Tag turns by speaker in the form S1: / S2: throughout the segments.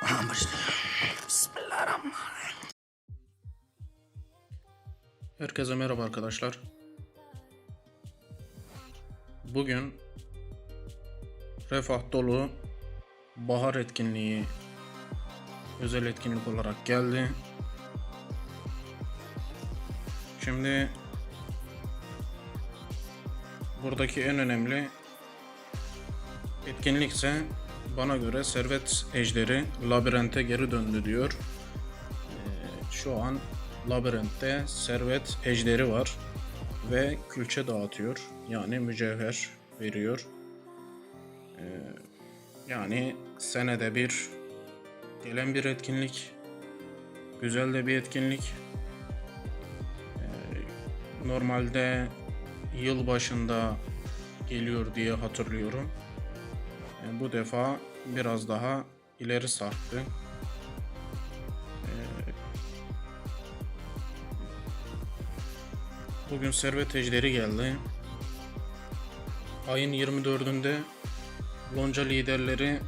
S1: Bismillahirrahmanirrahim.
S2: Herkese merhaba arkadaşlar. Bugün Refah Dolu Bahar etkinliği özel etkinlik olarak geldi. Şimdi buradaki en önemli etkinlik ise bana göre Servet Ejderi labirente geri döndü diyor. Ee, şu an labirentte servet ejderi var ve külçe dağıtıyor. Yani mücevher veriyor. Ee, yani senede bir gelen bir etkinlik. Güzel de bir etkinlik. Ee, normalde yıl başında geliyor diye hatırlıyorum. Ee, bu defa biraz daha ileri sarktı. Bugün servet ejderi geldi. Ayın 24'ünde lonca liderleri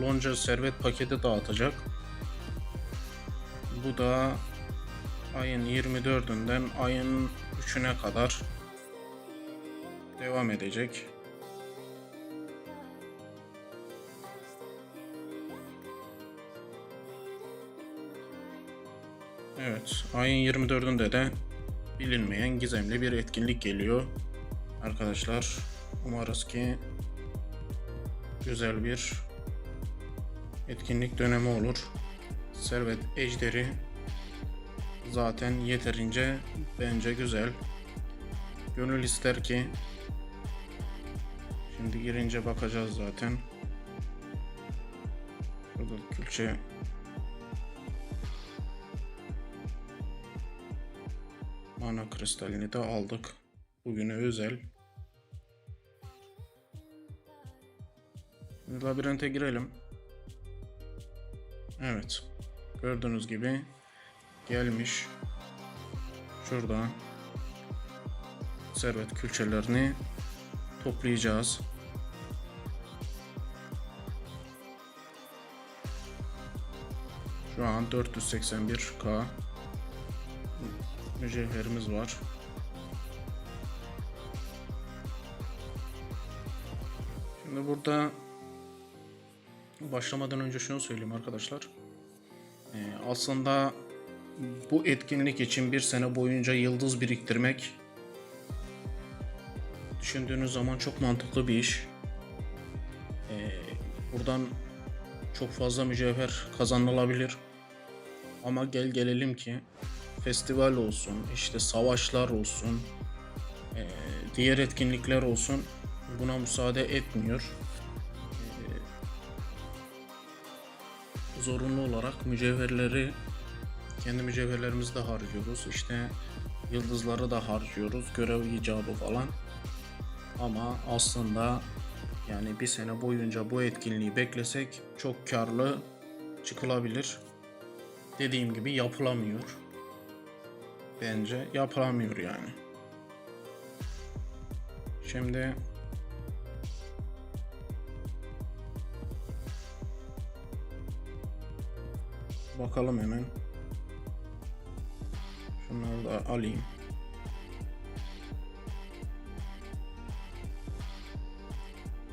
S2: lonca servet paketi dağıtacak. Bu da ayın 24'ünden ayın 3'üne kadar devam edecek. Evet, ayın 24'ünde de bilinmeyen gizemli bir etkinlik geliyor. Arkadaşlar umarız ki güzel bir etkinlik dönemi olur. Servet Ejderi zaten yeterince bence güzel. Gönül ister ki şimdi girince bakacağız zaten. Şurada külçe Mana kristalini de aldık. Bugüne özel. Labirente girelim. Evet. Gördüğünüz gibi gelmiş. Şurada servet külçelerini toplayacağız. Şu an 481k mücevherimiz var. Şimdi burada başlamadan önce şunu söyleyeyim arkadaşlar. Ee, aslında bu etkinlik için bir sene boyunca yıldız biriktirmek düşündüğünüz zaman çok mantıklı bir iş. Ee, buradan çok fazla mücevher kazanılabilir. Ama gel gelelim ki festival olsun, işte savaşlar olsun, e, diğer etkinlikler olsun buna müsaade etmiyor. E, zorunlu olarak mücevherleri kendi mücevherlerimizi de harcıyoruz. İşte yıldızları da harcıyoruz. Görev icabı falan. Ama aslında yani bir sene boyunca bu etkinliği beklesek çok karlı çıkılabilir. Dediğim gibi yapılamıyor bence yapılamıyor yani. Şimdi bakalım hemen. Şunları da alayım.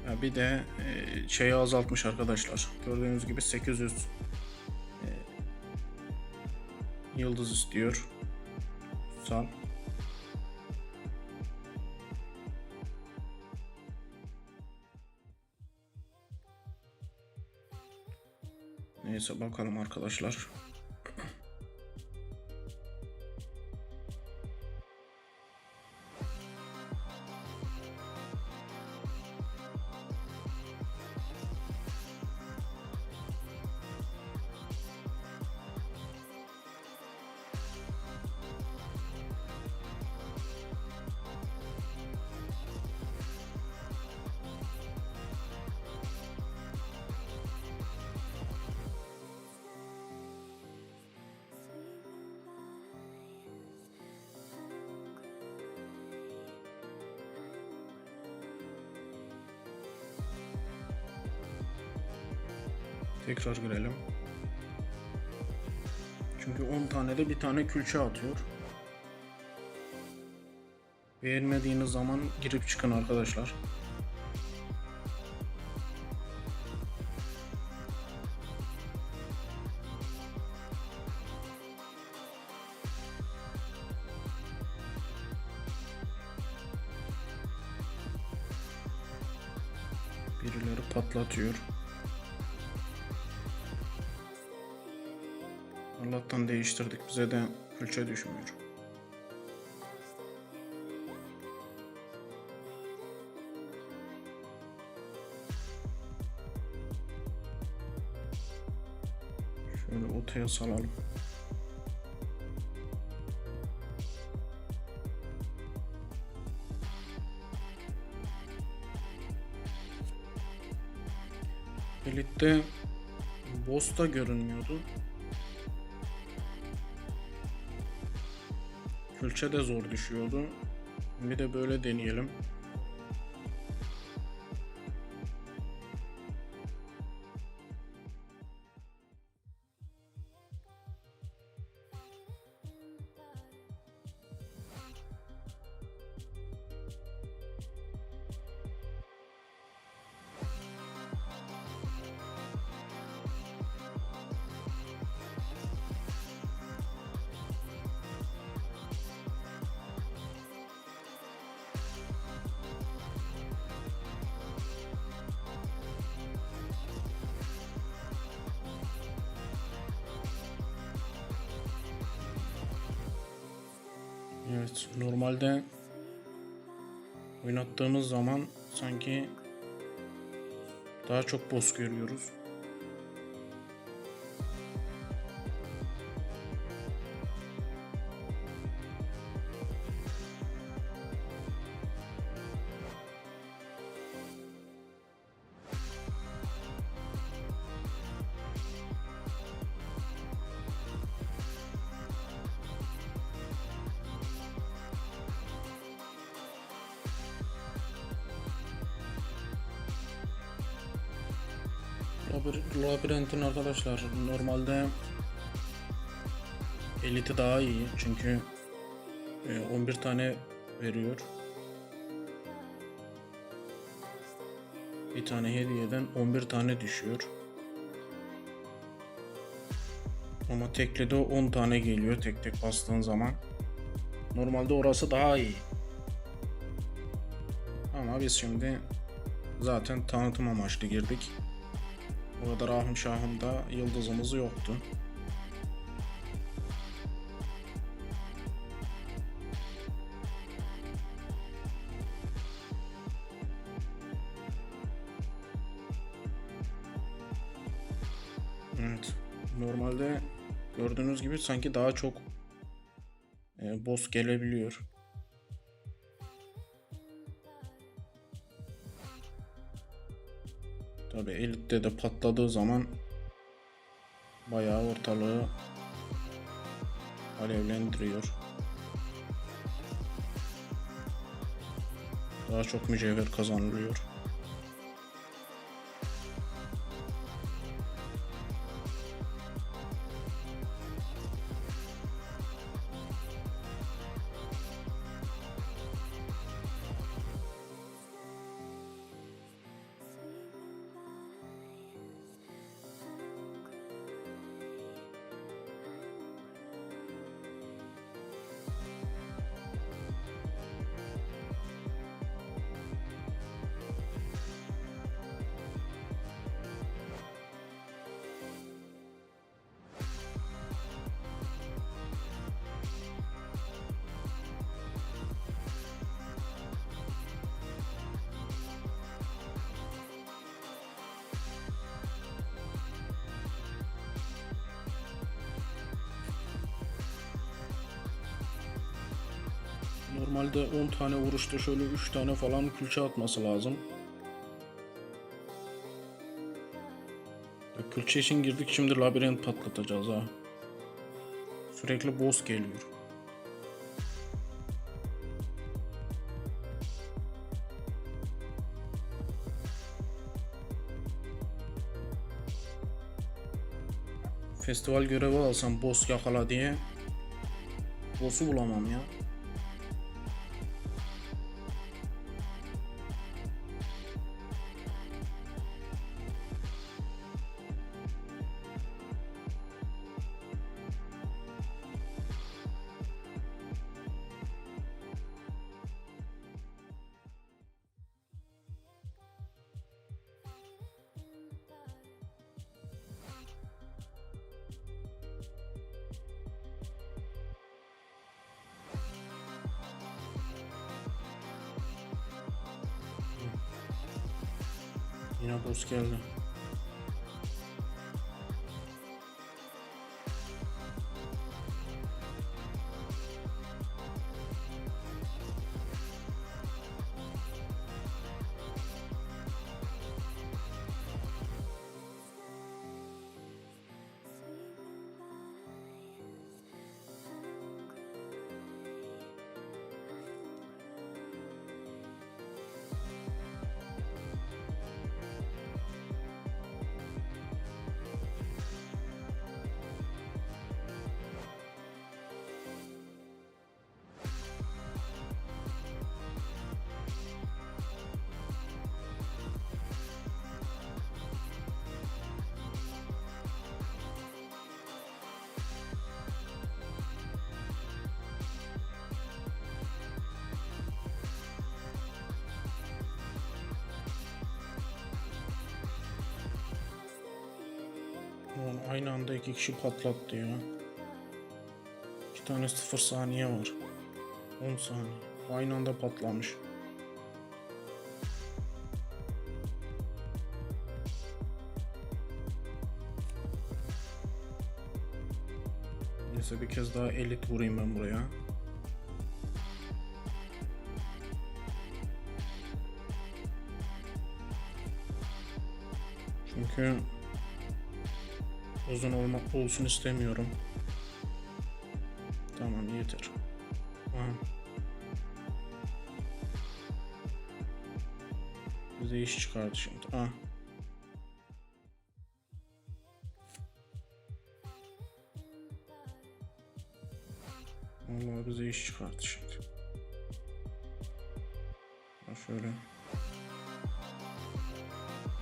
S2: Ya bir de e, şeyi azaltmış arkadaşlar. Gördüğünüz gibi 800 e, yıldız istiyor. Sal. Neyse bakalım arkadaşlar. Tekrar girelim. Çünkü 10 tane de bir tane külçe atıyor. Beğenmediğiniz zaman girip çıkın arkadaşlar. Birileri patlatıyor. Allah'tan değiştirdik. Bize de külçe düşmüyor. Şöyle ortaya salalım. Elit'te boss da görünmüyordu. Külçe de zor düşüyordu. Bir de böyle deneyelim. Evet, normalde oynattığımız zaman sanki daha çok boss görüyoruz. Labirentin arkadaşlar normalde eliti daha iyi çünkü e, 11 tane veriyor. Bir tane hediyeden 11 tane düşüyor. Ama tekli de 10 tane geliyor tek tek bastığın zaman. Normalde orası daha iyi. Ama biz şimdi zaten tanıtım amaçlı girdik. Orada Rahim Şah'ında yıldızımız yoktu. Evet. Normalde gördüğünüz gibi sanki daha çok e, boss gelebiliyor. Tabi elitte de patladığı zaman bayağı ortalığı alevlendiriyor. Daha çok mücevher kazanılıyor. Normalde 10 tane vuruşta şöyle 3 tane falan külçe atması lazım. Külçe için girdik şimdi labirent patlatacağız ha. Sürekli boss geliyor. festival görevi alsam boss yakala diye boss'u bulamam ya. Yine boss geldi. Aynı anda iki kişi patlattı ya. İki tane sıfır saniye var. 10 saniye. Aynı anda patlamış. Neyse bir kez daha elit vurayım ben buraya. Çünkü uzun olmak olsun istemiyorum. Tamam yeter. Aha. Bize iş çıkardı şimdi. Ah. Vallahi bize iş çıkardı şimdi. Ha şöyle.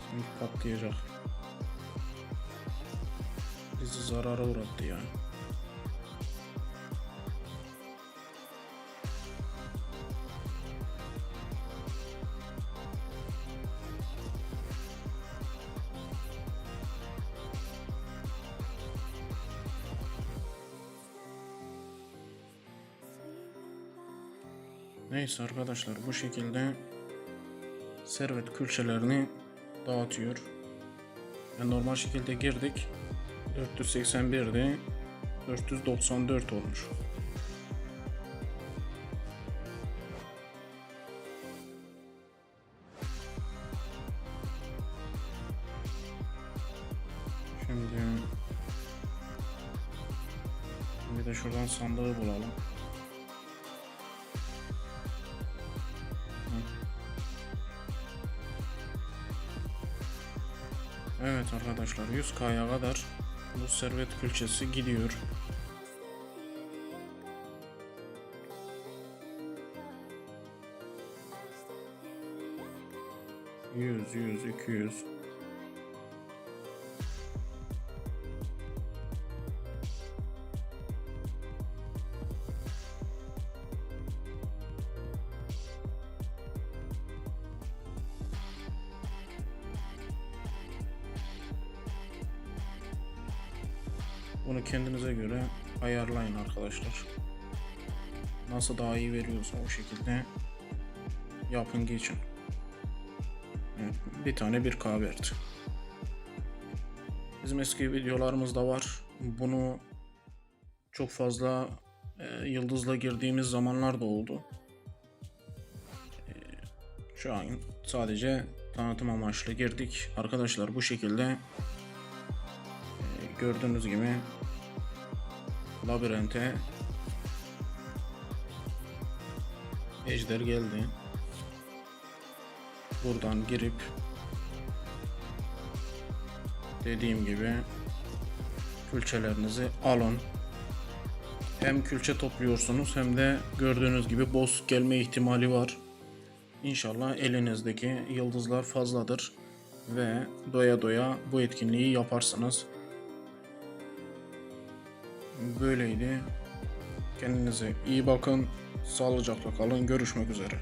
S2: Şimdi patlayacak. Bizi zarara uğrattı yani. Neyse arkadaşlar bu şekilde servet külçelerini dağıtıyor. Yani normal şekilde girdik. 481'di. 494 olmuş. Şimdi bir de şuradan sandığı bulalım. Evet arkadaşlar 100k'ya kadar bu servet külçesi gidiyor. Yüz, yüz, iki yüz. Bunu kendinize göre ayarlayın arkadaşlar. Nasıl daha iyi veriyorsa o şekilde yapın geçin. Evet, bir tane bir K verdi. Bizim eski videolarımız da var. Bunu çok fazla e, yıldızla girdiğimiz zamanlar da oldu. E, şu an sadece tanıtım amaçlı girdik. Arkadaşlar bu şekilde e, gördüğünüz gibi labirente ejder geldi. Buradan girip dediğim gibi külçelerinizi alın. Hem külçe topluyorsunuz hem de gördüğünüz gibi boss gelme ihtimali var. İnşallah elinizdeki yıldızlar fazladır ve doya doya bu etkinliği yaparsınız. Böyleydi. Kendinize iyi bakın. Sağlıcakla kalın. Görüşmek üzere.